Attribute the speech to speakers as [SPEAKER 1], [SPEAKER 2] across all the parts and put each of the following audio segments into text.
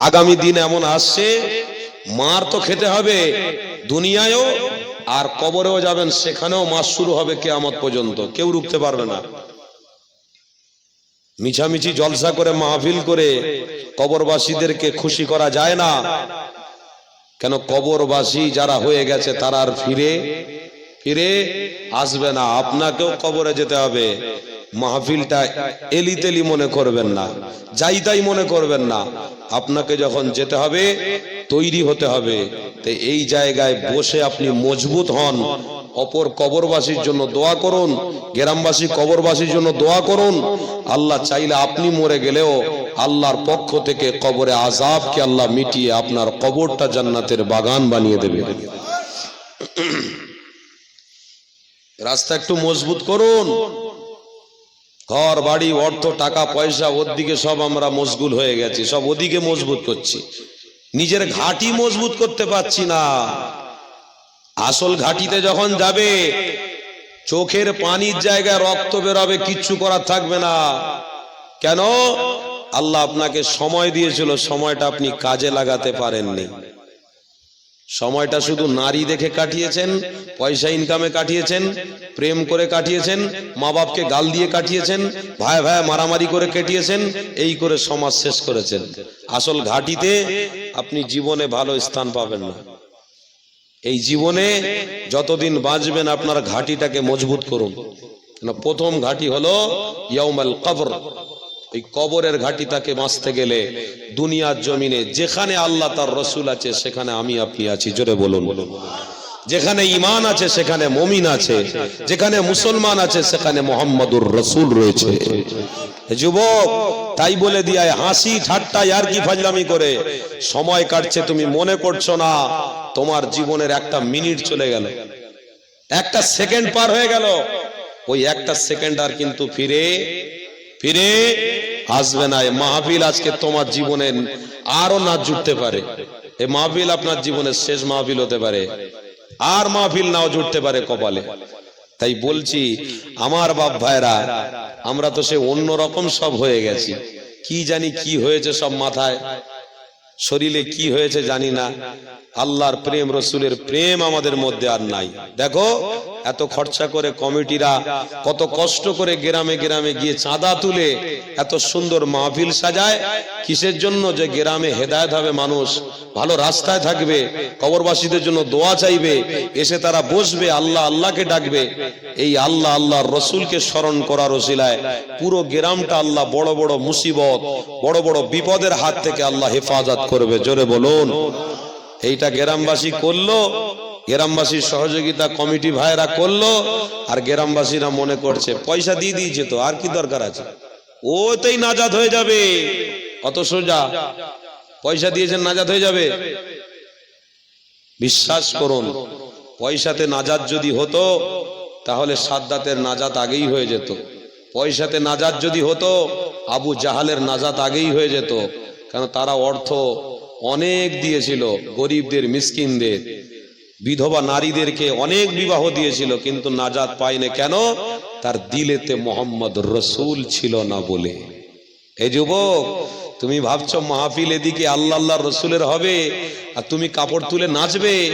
[SPEAKER 1] আগামী দিন এমন আসছে, মার তো খেতে হবে দুনিয়ায়ও, আর কবরেও যাবেন, সেখানেও মাস শুরু হবে কেয়ামত পর্যন্ত, কেউ রুখতে পারবে না। মিছামিছি জলসা করে, মাহফিল করে কবরবাসীদেরকে খুশি করা যায় না। কেন কবরবাসী যারা হয়ে গেছে, তারা আর ফিরে ফিরে আসবে না। আপনাকেও কবরে যেতে হবে। মাহফিলটা এলিতেলি মনে করবেন না, যাই তাই মনে করবেন না। আপনাকে যখন যেতে হবে, তৈরি হতে হবে। তো এই জায়গায় বসে আপনি মজবুত হন। অপর কবরবাসীর জন্য দোয়া করুন, গ্রামবাসী কবরবাসীর জন্য দোয়া করুন। আল্লাহ চাইলে আপনি মরে গেলেও আল্লাহর পক্ষ থেকে কবরে আজাবকে আল্লাহ মিটিয়ে আপনার কবরটা জান্নাতের বাগান বানিয়ে দেবে। রাস্তা একটু মজবুত করুন। ঘর, বাড়ি, অর্থ, টাকা, পয়সা, ওর দিকে সব আমরা মশগুল হয়ে গেছি, সব ওদিকে মজবুত করছি। নিজের ঘাটি মজবুত করতে পারছি না। আসল ঘাটিতে যখন যাবে, চোখের পানির জায়গায় রক্ত বেরোবে, কিচ্ছু করার থাকবে না। কেন? আল্লাহ আপনাকে সময় দিয়েছিল, সময়টা আপনি কাজে লাগাতে পারেননি। সময়টা শুধু নারী দেখে কাটিয়েছেন পয়সা ইনকামে কাটিয়েছেন প্রেম করে কাটিয়েছেন মা বাপকে গাল দিয়ে কাটিয়েছেন ভাই ভাই মারামারি করে কেটিয়েছেন এই করে সমাজ শেষ করেছেন। আসল ঘাটিতে আপনি জীবনে ভালো স্থান পাবেন না। এই জীবনে যতদিন বাঁচবেন আপনার ঘাটিটাকে মজবুত করুন। প্রথম ঘাটি হলো ইয়াউমাল কবর। ওই কবরের ঘাটি তাকে বাঁচতে গেলে দুনিয়ার জমিনে যেখানে আল্লাহ তার রসুল আছে, সেখানে আমি আপনি আছি। জোরে বলুন। যেখানে ইমান আছে, সেখানে মমিন আছে। যেখানে মুসলমান আছে, সেখানে মোহাম্মদুর রসুল রয়েছে। যুবক, তাই বলে দিয়ায় হাসি ঠাট্টা আর কি ফাজলামি করে? সময় কাটছে, তুমি মনে করছ না, তোমার জীবনের একটা মিনিট চলে গেল। একটা সেকেন্ড পার হয়ে গেল। ওই একটা সেকেন্ড আর কিন্তু ফিরে ফিরে আসবে না। এই মাহফিল আজকে তোমার জীবনে আরও না জুটতে পারে। এই মাহফিল আপনার জীবনের শেষ মাহফিল হতে পারে। আর মাহফিল নাও জুটতে পারে কপালে। তাই বলছি, আমার বাপ ভাইরা, আমরা তো সে অন্য রকম সব হয়ে গেছি। কি জানি কি হয়েছে সব মাথায়। শরীরে কি হয়েছে জানি না। আল্লাহর প্রেম, রসুলের প্রেম আমাদের মধ্যে আর নাই। দেখো, এত খরচা করে কমিটিরা, কত কষ্ট করে গ্রামে গ্রামে গিয়ে চাঁদা তুলে, এত সুন্দর মাহফিল সাজায়। কিসের জন্য যে গ্রামে হেদায়ত হবে মানুষ, ভালো রাস্তায় থাকবে, কবরবাসীদের জন্য দোয়া চাইবে, এসে তারা বসবে, আল্লাহ আল্লাহকে ডাকবে। এই আল্লাহ আল্লাহর রসুলকে স্মরণ করার ওসিলায় পুরো গ্রামটা আল্লাহ বড় বড় মুসিবত, বড় বড় বিপদের হাত থেকে আল্লাহ হেফাজত করবে। জোরে বলুন। এইটা গ্রামবাসী করল, গ্রামবাসীর সহযোগিতা কমিটি ভাইরা করল, আর গ্রামবাসীরা মনে করছে, পয়সা দিয়ে দিয়েছে তো, আর কি দরকার আছে? ওতেই নাজাদ হয়ে যাবে, অত সোজা। পয়সা দিয়েছেন, নাজাদ হয়ে যাবে। বিশ্বাস করুন, পয়সাতে নাজাদ যদি হতো, তাহলে সাদ্দাতের নাজাত আগেই হয়ে যেত। পয়সাতে নাজাত যদি হতো, আবু জাহালের নাজাত আগেই হয়ে যেত। কারণ তারা অর্থ অনেক দিয়েছিল, গরিবদের, মিসকিনদের। বিধবা নারীদেরকে অনেক বিবাহ দিয়েছিল, কিন্তু নাজাদ পায়নি। কেন? তার দিলেতে মোহাম্মদ রসুল ছিল না বলে। এ যুবক, তুমি ভাবছ মাহফিল এদিকে আল্লাহ আল্লাহ রসুলের হবে, আর তুমি কাপড় তুলে নাচবে,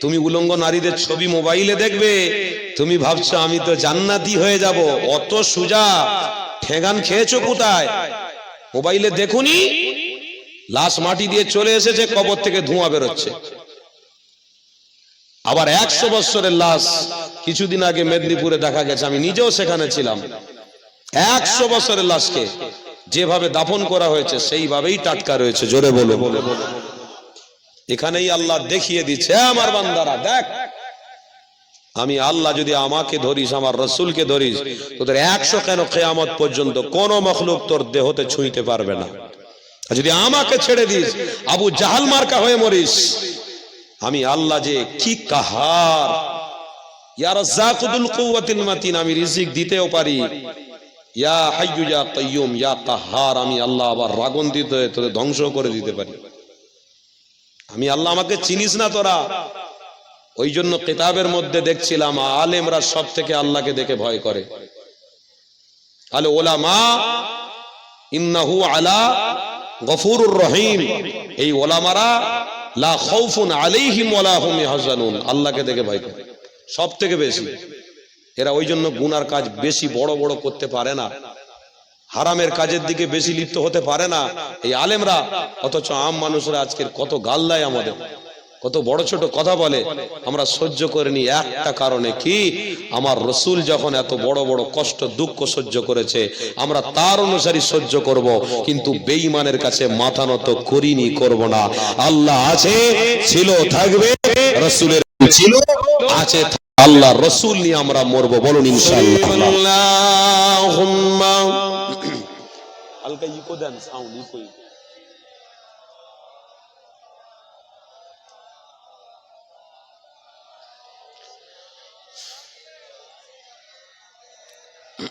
[SPEAKER 1] তুমি উলঙ্গ নারীদের ছবি মোবাইলে দেখবে। তুমি ভাবছ, আমি তো জান্নাতি হয়ে যাব, অত সুজা ঠেগান খেয়েছো কোথায়? মোবাইলে দেখুনি? লাশ মাটি দিয়ে চলে এসেছে, কবর থেকে ধোঁয়া বেরোচ্ছে। আবার একশো বৎসরের লাশ কিছুদিন আগে মেদিনীপুরে দেখা গেছে, আমি নিজেও সেখানে ছিলাম। একশো বছরের লাশকে যেভাবে দাফন করা হয়েছে, সেইভাবেই টাটকা রয়েছে, জোরে বলে এখানেই আল্লাহ দেখিয়ে দিচ্ছে আমার বান্দারা, দেখ, আমি আল্লাহ যদি আমাকে ধরিস, আমার রসুলকে ধরিস, তোদের একশো কেন কেয়ামত পর্যন্ত কোন মখলুক তোর দেহতে ছুঁইতে পারবে না? যদি আমাকে ছেড়ে দিস, আবু জাহাল মার্কা হয়ে মরিস। আমি আল্লাহ যে কি কাহার। আমি রিজিক দিতেও পারি। ইয়া হাইয়ু, ইয়া কাইয়ুম, ইয়া কাহার, আমি আবার তোদের ধ্বংস করে দিতে পারি। আমি আল্লাহ আমাকে চিনিস না তোরা। ওই জন্য কিতাবের মধ্যে দেখছিলাম, আলেমরা সব থেকে আল্লাহকে দেখে ভয় করে। আলে ওলামা ইন্নাহু আলা গফুরুর রহিম। এই ওলামারা, লা আল্লাহকে দেখে সব থেকে বেশি। এরা ওই জন্য গুনার কাজ বেশি বড় বড় করতে পারে না। হারামের কাজের দিকে বেশি লিপ্ত হতে পারে না। এই আলেমরা, অথচ আম মানুষরা আজকের কত গাল্লায় আমাদের। কত বড় ছোট কথা বলে আমরা সহ্য করে নি একটা কারণে কি? আমার রসুল যখন এত বড় বড় কষ্ট দুঃখ সহ্য করেছে আমরা তার অনুসারী সহ্য করব কিন্তু বেঈমানের কাছে মাথা নত করিনি করব না। আল্লাহ আছে ছিল থাকবে রসুলের ছিল আছে আল্লাহ রসুল নিয়ে আমরা মরবো বলুন ইনশাআল্লাহ। হালকা ইকো দেন সাউন্ড ইকো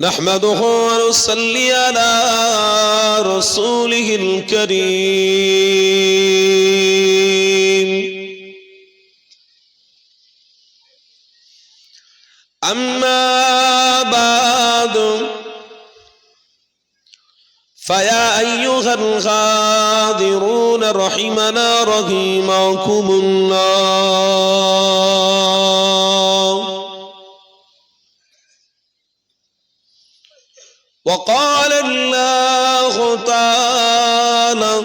[SPEAKER 1] نحمده ونصلي على رسوله الكريم. أما بعد فيا أيها الغادرون رحمنا رحمكم الله. وقال الله تعالى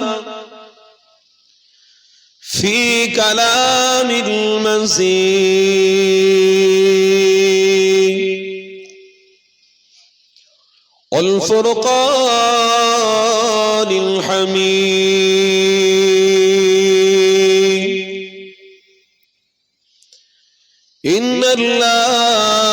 [SPEAKER 1] في كلام المزيد. والفرقان الحميد. إن الله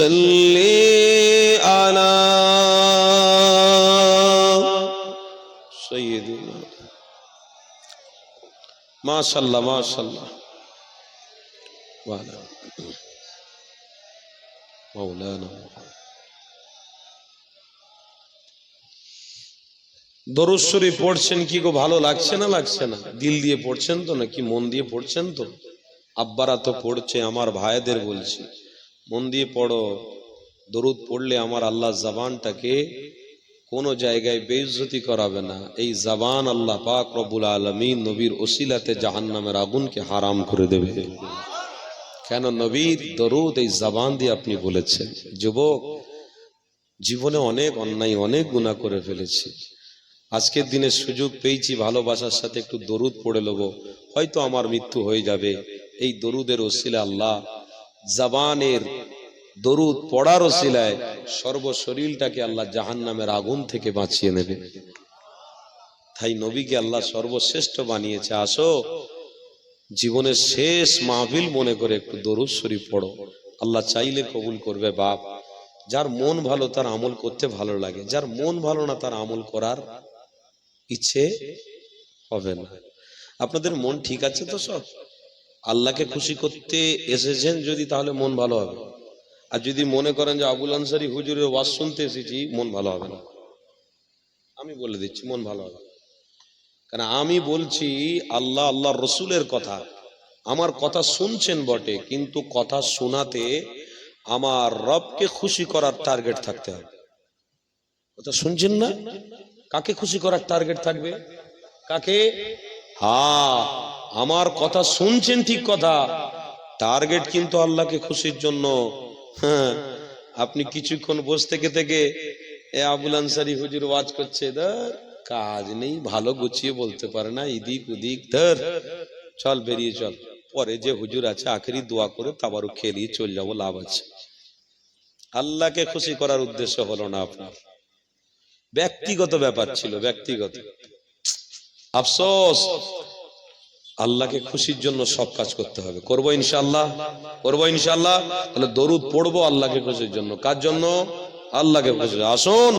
[SPEAKER 1] صل على سيدنا ما شاء الله ما شاء الله وعلى مولانا দরুদ শরীফ পড়ছেন কি গো ভালো লাগছে না লাগছে না দিল দিয়ে পড়ছেন তো নাকি মন দিয়ে পড়ছেন তো আব্বারা তো পড়ছে আমার ভাইদের বলছি মন দিয়ে পড়ো। দরুদ পড়লে আমার আল্লাহ জবানটাকে কোনো জায়গায় বেইজ্জতি করাবে না। এই জবান আল্লাহ পাক রব্বুল আলমিন নবীর ওসিলাতে জাহান্নামের আগুনকে হারাম করে দেবে। কেন নবীর দরুদ এই জবান দিয়ে আপনি বলেছেন? যুবক, জীবনে অনেক অন্যায়, অনেক গুণা করে ফেলেছি। আজকের দিনে সুযোগ পেয়েছি, ভালোবাসার সাথে একটু দরুদ পড়ে নেব। হয়তো আমার মৃত্যু হয়ে যাবে। এই দরুদের ওসিলা আল্লাহ জবানের দরুদ পড়ার ওসিলায় সর্বশরীরটাকে আল্লাহ জাহান্নামের আগুন থেকে বাঁচিয়ে নেবে। তাই নবীকে আল্লাহ সর্বশ্রেষ্ঠ বানিয়েছে। আসো, জীবনের শেষ মাহফিল মনে করে একটু দরুদ শরীফ পড়ো। আল্লাহ চাইলে কবুল করবে বাপ। যার মন ভালো, তার আমল করতে ভালো লাগে। যার মন ভালো না, তার আমল করার ইচ্ছে হবে না। আপনাদের মন ঠিক আছে তো সব? আল্লাহকে খুশি করতে এসেছেন যদি তাহলে মন ভালো হবে। আর যদি মনে করেন যে আবুল আনসারি হুজুরের ওয়াজ শুনতে এসেছি, মন ভালো হবে না। আমি বলে দিচ্ছি, মন ভালো হবে না। কারণ আমি বলছি, আল্লাহ আল্লাহ রসুলের কথা। আমার কথা শুনছেন বটে, কিন্তু কথা শোনাতে আমার রবকে খুশি করার টার্গেট থাকতে হবে। কথা শুনছেন না? কাকে খুশি করার টার্গেট থাকবে? কাকে? হ্যাঁ। আমার কথা শুনছেন ঠিক কথা। টার্গেট কিন্তু আল্লাহকে খুশির জন্য। হ্যাঁ আপনি কিছুক্ষণ বসে থেকে থেকে এ আবুল আনসারি হুজুর ওয়াজ করছে, ধর, কাজ নেই, ভালো গুছিয়ে বলতে পারে না, ইদিক উদিক, ধর। চল, বেরিয়ে চল। পরে যে হুজুর আছে, আখেরি দোয়া করে তাবারও খেলিয়ে চল যাব, লাভ আছে। আল্লাহকে খুশি করার উদ্দেশ্য হলো না আপনার। ব্যক্তিগত ব্যাপার ছিল, ব্যক্তিগত। আফসোস। আল্লাহকে খুশির জন্য সব কাজ করতে হবে। করব ইনশাল্লাহ করব ইনশাল্লাহ তাহলে দরুদ পড়ব আল্লাহকে খুশির জন্য। কার জন্য? আল্লাহকে খুশি আসুন।